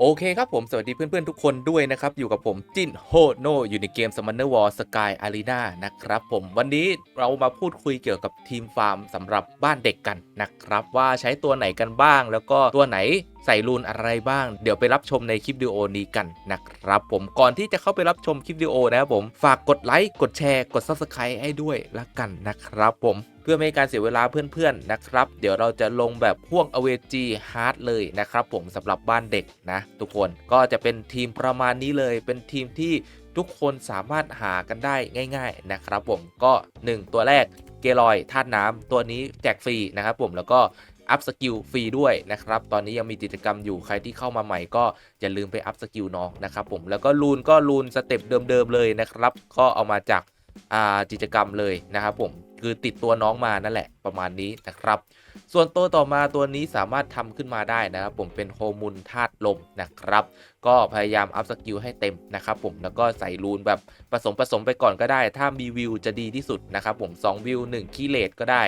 โอเคครับผม สวัสดีเพื่อนๆ ทุกคนด้วยนะครับ อยู่กับผมจินโฮโนอยู่ในเกม Summoner War Sky Arena นะครับผมวันนี้เรามาพูดคุยเกี่ยวกับทีมฟาร์มสำหรับบ้านเด็กกันนะครับ ว่าใช้ตัวไหนกันบ้าง แล้วก็ตัวไหน ใส่รูนอะไรบ้าง เดี๋ยวไปรับชมในคลิปวิดีโอนี้กันนะครับผมก่อนที่จะเข้าไปรับชมคลิปวิดีโอนะครับผมฝากกดไลค์กดแชร์กด Subscribe ให้ด้วยละกันนะครับผมเพื่อไม่ให้การเสียเวลาเพื่อนๆนะครับ เดี๋ยวเราจะลงแบบพ่วก a v g Hard เลยนะครับผมสำหรับบ้านเด็กนะทุกคนก็จะเป็นทีมประมาณนี้เลย เป็นทีมที่ทุกคนสามารถหากันได้ง่าย ๆนะครับผมก็ 1 ตัวแรกเกลอยธาตุน้ำตัวนี้แจกฟรีนะครับผมแล้วก็ อัพสกิลฟรีด้วยนะครับ ตอนนี้ยังมีกิจกรรมอยู่ใครที่เข้ามาใหม่ก็อย่าลืมไปอัพสกิลน้องนะครับผมแล้วก็ลูนก็ลูนสเต็ปเดิมๆเลยนะครับ ก็เอามาจากกิจกรรมเลยนะครับผมคือติดตัวน้องมานั่นแหละประมาณนี้นะครับ ส่วนตัวต่อมาตัวนี้สามารถทำขึ้นมาได้นะครับผมเป็นโฮมุนธาตุลมนะครับ ก็พยายามอัพสกิลให้เต็มนะครับผมแล้วก็ใส่รูนแบบผสมผสมไปก่อนก็ได้ ถ้ามีวิวจะดีที่สุดนะครับผม2วิว1คีเลตก็ได้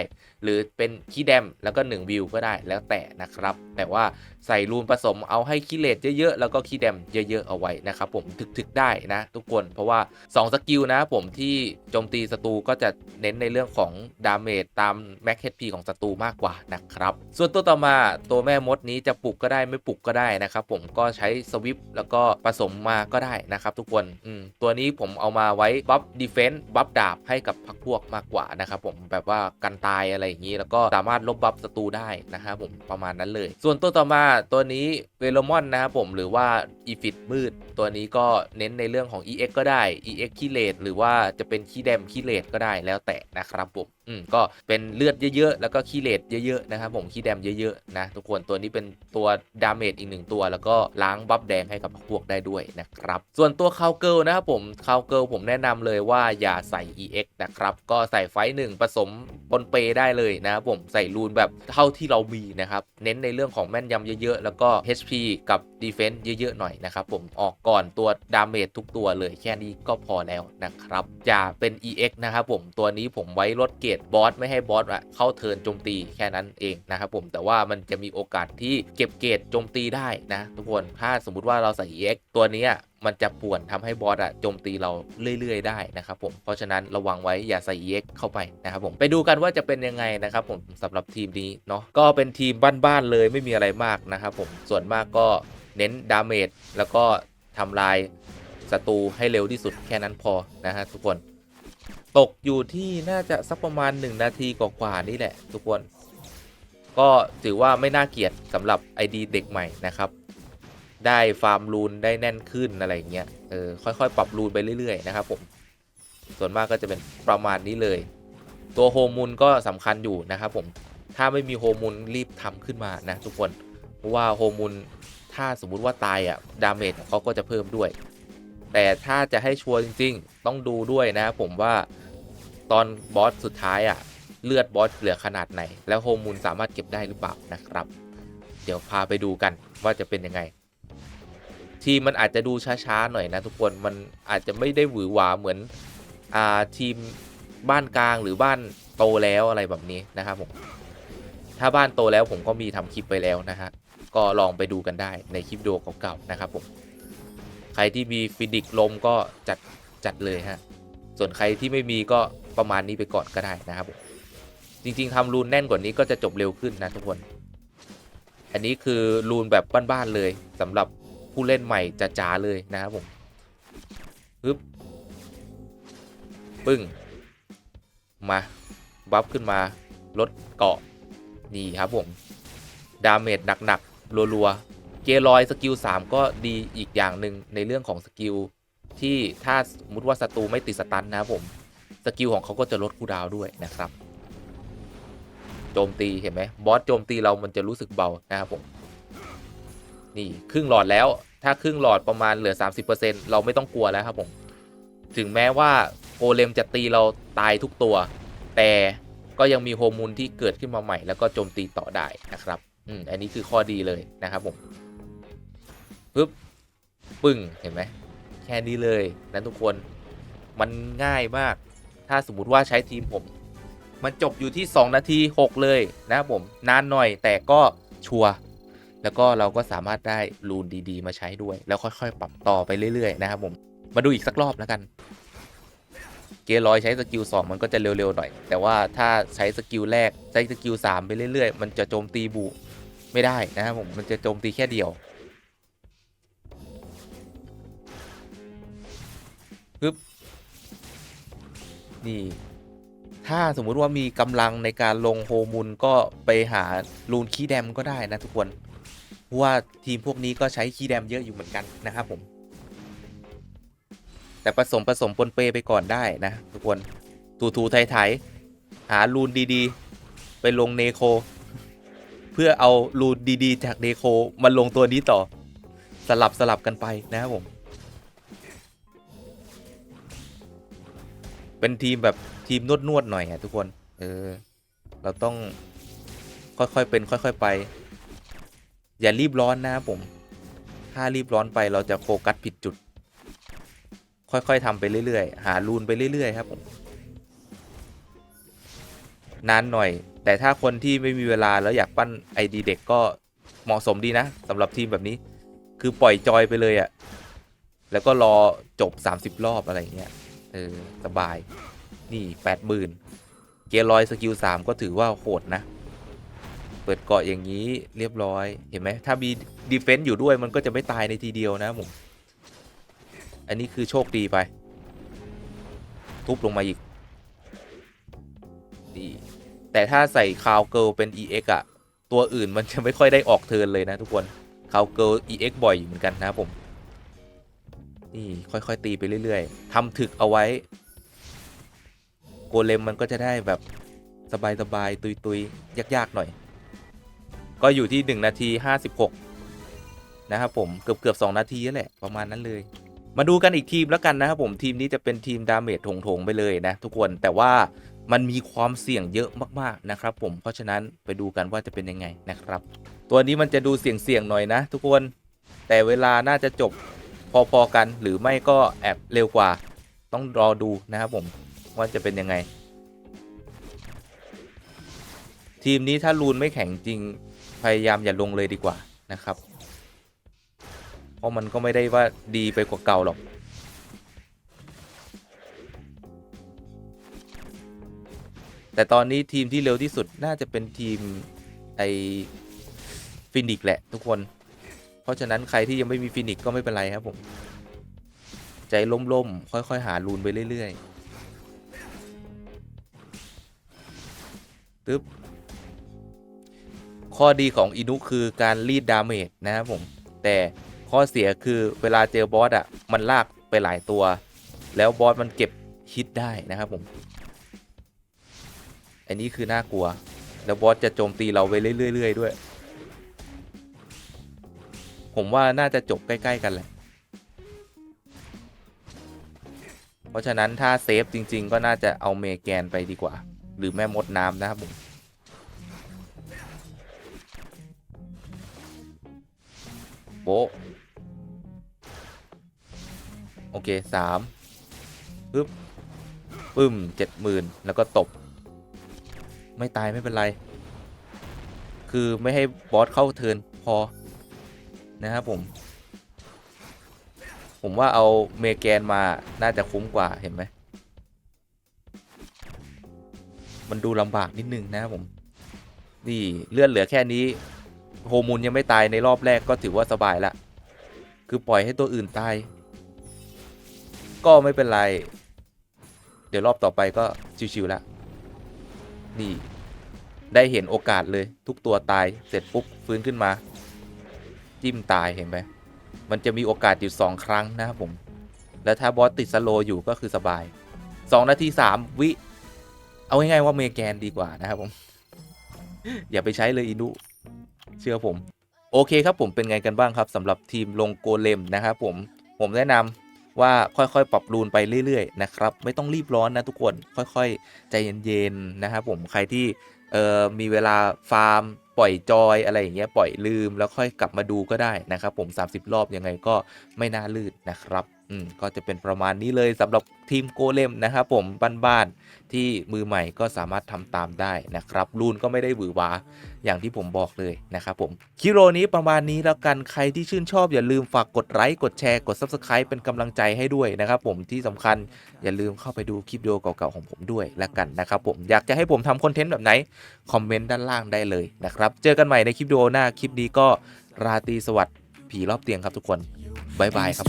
หรือเป็นคีแดมแล้วก็ 1 วิวก็ได้แล้วแต่นะครับ แต่ว่าใส่รูนผสมเอาให้คีเลตเยอะๆ แล้วก็คีแดมเยอะๆ เอาไว้นะครับผมถึกๆได้นะ ทุกคนเพราะว่า 2 สกิลนะผมที่โจมตีศัตรูก็จะเน้นในเรื่องของดาเมจตามแม็กเฮดพีของศัตรูมากกว่านะครับ ส่วนตัวต่อมาตัวแม่มดนี้จะปลุกก็ได้ไม่ปลุกก็ได้นะครับผมก็ใช้สวิปแล้วก็ผสมมาก็ได้นะครับทุกคนตัวนี้ผมเอามาไว้บัฟดีเฟนต์บัฟดาบให้กับพักพวกมากกว่านะครับผมแบบว่ากันตายอะไรอย่างนี้ แล้วก็สามารถลบบัฟศัตรูได้นะครับผมประมาณนั้นเลย ส่วนตัวต่อมาตัวนี้เวโลมอนนะครับผมหรือว่าอีฟิตมืด ตัวนี้ก็เน้นในเรื่องของ EX ก็ได้ EX คีเลตหรือว่าจะเป็นคีแดมคีเลตก็ได้แล้วแต่นะครับผม อืมก็เป็นเลือดเยอะๆ แล้วก็คีเลตเยอะๆ นะครับผมคีแดมเยอะๆ นะ ทุกคนตัวนี้เป็นตัวดาเมจอีกหนึ่งตัว แล้วก็ล้างบัฟแดงให้กับพวกได้ด้วยนะครับ ส่วนตัวคาวเกิลนะครับผมคาวเกิลผมแนะนำเลยว่าอย่าใส่ EX นะครับ ก็ใส่ไฟหนึ่งผสมปนเปได้เลยนะครับผมใส่รูนแบบเท่าที่เรามีนะครับ เน้นในเรื่องของแม่นยำเยอะๆ แล้วก็ HP กับ Defense เยอะๆ หน่อยนะครับผมออกก่อนตัวดาเมจทุกตัวเลยแค่นี้ก็พอแล้วนะครับอย่าเป็น EX นะครับผมตัวนี้ผมไว้ลดเกรดบอสไม่ให้บอสอะเข้าเทินโจมตีแค่นั้นเองนะครับผมแต่ว่ามันจะมีโอกาสที่เก็บเกรดโจมตีได้นะทุกคนถ้าสมมุติว่าเราใส่ EX ตัวนี้มันจะป่วนทำให้บอสอะโจมตีเราเรื่อยๆได้นะครับผมเพราะฉะนั้นระวังไว้อย่าใส่ EX เข้าไปนะครับผมไปดูกันว่าจะเป็นยังไงนะครับผมสำหรับทีมนี้เนาะก็เป็นทีมบ้านๆเลยไม่มีอะไรมากนะครับผมส่วนมากก็เน้นดาเมจแล้วก็ทำลายศัตรูให้เร็วที่สุดแค่นั้นพอนะฮะทุกคน ตกอยู่ที่น่าจะสักประมาณ 1 นาทีกว่าๆนี่แหละ ทุกคน ก็ถือว่าไม่น่าเกลียดสำหรับ ID เด็กใหม่นะครับ ได้ฟาร์มรูนได้แน่นขึ้นอะไรเงี้ยเออค่อยๆ ปรับรูนไปเรื่อยๆนะครับผมส่วนมากก็จะเป็นประมาณนี้เลย ตัวโฮมูลก็สำคัญอยู่นะครับผมถ้าไม่มีโฮมูลรีบทำขึ้นมานะทุกคนเพราะว่าโฮมูลถ้าสมมุติว่าตายอะดาเมจเขาก็จะเพิ่มด้วย แต่ถ้าจะให้ชัวร์จริง ๆ ต้องดูด้วยนะครับผมว่า ตอนบอสสุดท้ายอะเลือดบอสเหลือขนาดไหน แล้วโฮมูลสามารถเก็บได้หรือเปล่านะครับ เดี๋ยวพาไปดูกันว่าจะเป็นยังไง ทีมมันอาจจะดูช้าๆหน่อยนะทุกคนมันอาจจะไม่ได้หวือหวาเหมือนอ่าทีมบ้านกลางหรือบ้านโตแล้วอะไรแบบนี้นะครับผมถ้าบ้านโตแล้วผมก็มีทำคลิปไปแล้วนะฮะก็ลองไปดูกันได้ในคลิปวิดีโอเก่าๆนะครับผมใครที่มีฟิดิกลมก็จัดจัดเลยฮะส่วนใครที่ไม่มีก็ ประมาณนี้ไปก่อนก็ได้นะครับผมจริง ๆทำรูนแน่นกว่านี้ก็จะจบเร็วขึ้นนะทุกคน อันนี้คือรูนแบบบ้านๆเลยสำหรับผู้เล่นใหม่จ๋าๆเลยนะครับผมปึ๊บปึ้ง มาบัฟขึ้นมาลดเกาะนี่ครับผม ดาเมจหนักๆรัวๆ เกลอยสกิล 3 ก็ดีอีกอย่างหนึ่งในเรื่องของสกิลที่ถ้าสมมติว่าศัตรูไม่ติดสตันนะครับผม สกิลของเขาก็จะลดคูดาวด้วยนะครับ โจมตีเห็นไหมบอสโจมตีเรามันจะรู้สึกเบานะครับผมนี่ครึ่งหลอดแล้ว ถ้าครึ่งหลอดประมาณเหลือ 30%เราไม่ต้องกลัวแล้วครับผมถึงแม้ว่าโกเลมจะตีเราตายทุกตัว แต่ก็ยังมีโฮโมูลที่เกิดขึ้นมาใหม่ แล้วก็โจมตีต่อได้นะครับอืมอันนี้คือข้อดีเลยนะครับผมปึ๊บปึ้งเห็นไหมแค่นี้เลยนะทุกคนมันง่ายมาก ถ้าสมมติว่าใช้ทีมผม มันจบอยู่ที่ 2 นาที 6 เลยนะครับผมนานหน่อยแต่ก็ชัวร์แล้วก็เราก็สามารถได้รูนดีๆ มาใช้ด้วย แล้วค่อยๆ ปรับต่อไปเรื่อยๆ นะครับผมมาดูอีกสักรอบแล้วกัน เกรอยใช้สกิล2มันก็จะเร็วๆหน่อย แต่ว่าถ้าใช้สกิลแรกใช้สกิล3ไปเรื่อยๆ มันจะโจมตีบุไม่ได้นะครับผมมันจะโจมตีแค่เดียวปึ๊บ นี่ถ้าสมมุติว่ามีกำลังในการลงโฮมุนก็ไปหาลูนคีแดมก็ได้นะทุกคนเพราะว่าทีมพวกนี้ก็ใช้คีแดมเยอะอยู่เหมือนกันนะครับผม แต่ผสมผสมปนเปไปก่อนได้นะ ทุกคนถูถูไทยไถหาลูนดีๆ ไปลงเนโค เพื่อเอาลูนดีๆ จากเนโคมาลงตัวนี้ต่อ สลับสลับกันไปนะครับผม เป็นทีมแบบทีมนวดนวดๆหน่อยอะทุกคน เออ เราต้องค่อยๆเป็น ค่อย ๆ ไป อย่ารีบร้อนนะผม ถ้ารีบร้อนไปเราจะโฟกัสผิดจุด ค่อย ๆทำไปเรื่อยๆ หารูนไปเรื่อยๆ ครับผม นานหน่อย แต่ถ้าคนที่ไม่มีเวลาแล้วอยากปั้นไอดีเด็กก็เหมาะสมดีนะสำหรับทีมแบบนี้ คือปล่อยจอยไปเลยอะ่ะแล้วก็รอจบ 30 รอบอะไรอย่างเงี้ย ออ สบาย นี่แปดหมื่นเกียร์ลอยสกิลสามก็ถือว่าโหดนะ เปิดเกาะอย่างนี้เรียบร้อย เห็นไหม ถ้ามีดีเฟนต์อยู่ด้วยมันก็จะไม่ตายในทีเดียวนะผมอันนี้คือโชคดีไป ทุบลงมาอีกดีแต่ถ้าใส่คาวเกิลเป็น EX อะตัวอื่นมันจะไม่ค่อยได้ออกเทินเลยนะทุกคนคาวเกิล EX บ่อยอยู่เหมือนกันนะผม นี่ค่อยๆ ตีไปเรื่อยๆทำถึกเอาไว้ โกเลมมันก็จะได้แบบสบายๆ ตุยๆ ยาก ๆ หน่อย ก็อยู่ที่ 1 นาที 56 นะครับผมเกือบๆ2นาทีแหละ ประมาณนั้นเลย มาดูกันอีกทีมแล้วกันนะครับผมทีมนี้จะเป็นทีมดาเมจถงๆ ไปเลยนะทุกคนแต่ว่ามันมีความเสี่ยงเยอะมากๆนะครับผมเพราะฉะนั้นไปดูกันว่าจะเป็นยังไงนะครับ ตัวนี้มันจะดูเสี่ยงๆหน่อยนะ ทุกคนแต่เวลาน่าจะจบ พอๆกัน หรือไม่ก็แอบเร็วกว่า ต้องรอดูนะครับผมว่าจะเป็นยังไง ทีมนี้ถ้ารูนไม่แข็งจริงพยายามอย่าลงเลยดีกว่านะครับ เพราะมันก็ไม่ได้ว่าดีไปกว่าเก่าหรอกแต่ตอนนี้ทีมที่เร็วที่สุดน่าจะเป็นทีมไอฟินิกแหละทุกคน เพราะฉะนั้นใครที่ยังไม่มีฟินิกก็ไม่เป็นไรครับผม ใจล่มๆ ค่อยๆ หารูนไปเรื่อยๆตึ๊บข้อดีของอินุคือการรีดดาเมจนะครับผม แต่ข้อเสียคือเวลาเจอบอสอะ มันลากไปหลายตัว แล้วบอสมันเก็บฮิตได้นะครับผม อันนี้คือน่ากลัว แล้วบอสจะโจมตีเราไปเรื่อยๆด้วย ผมว่าน่าจะจบใกล้ ๆ กันแหละ เพราะฉะนั้นถ้าเซฟจริง ๆ ก็น่าจะเอาเมแกนไปดีกว่า หรือแม่มดน้ำนะครับผมโบะโอเคสามปึ๊บปึ้มเจ็ดหมื่นแล้วก็ตบ ไม่ตายไม่เป็นไร คือไม่ให้บอสเข้าเทินพอ นะครับผม ผมว่าเอาเมแกนมาน่าจะคุ้มกว่าเห็นไหม มันดูลำบากนิดนึงนะครับผม นี่เลื่อนเหลือแค่นี้ โฮมูลยังไม่ตายในรอบแรกก็ถือว่าสบายละ คือปล่อยให้ตัวอื่นตาย ก็ไม่เป็นไร เดี๋ยวรอบต่อไปก็ชิวๆละ นี่ได้เห็นโอกาสเลยทุกตัวตายเสร็จปุ๊บฟื้นขึ้นมา จิ้มตายเห็นไหมมันจะมีโอกาสอยู่ 2 ครั้งนะครับผม แล้วถ้าบอสติดสโลอยู่ก็คือสบาย 2 นาที 3 วิ เอาง่ายๆว่าเมแกนดีกว่านะครับผม อย่าไปใช้เลยอินุเชื่อผม โอเคครับผมเป็นไงกันบ้างครับสำหรับทีมลงโกเลมนะครับผม ผมแนะนำว่าค่อยๆ ปรับรูนไปเรื่อยๆนะครับ ไม่ต้องรีบร้อนนะทุกคน ค่อยๆ ใจเย็นๆนะครับผม ใครที่ เอ่อมีเวลาฟาร์ม ปล่อยจอยอะไรอย่างเงี้ยปล่อยลืมแล้วค่อยกลับมาดูก็ได้นะครับผม 30 รอบยังไงก็ไม่น่าลืดนะครับ อืมก็จะเป็นประมาณนี้เลยสำหรับทีมโกเลมนะครับผมบ้านๆที่มือใหม่ก็สามารถทำตามได้นะครับรูนก็ไม่ได้หวือหวาอย่างที่ผมบอกเลยนะครับผมคลิปโอนี้ประมาณนี้แล้วกันใครที่ชื่นชอบอย่าลืมฝากกดไลค์กดแชร์กด Subscribe เป็นกำลังใจให้ด้วยนะครับผมที่สำคัญอย่าลืมเข้าไปดูคลิปวิดีโอเก่าๆของผมด้วยแล้วกันนะครับผมอยากจะให้ผมทำคอนเทนต์แบบไหนคอมเมนต์ด้านล่างได้เลยนะครับเจอกันใหม่ในคลิปวิดีโอหน้าคลิปนี้ก็ราตรีสวัสดิ์ผีรอบเตียงครับทุกคน บ๊ายบายครับ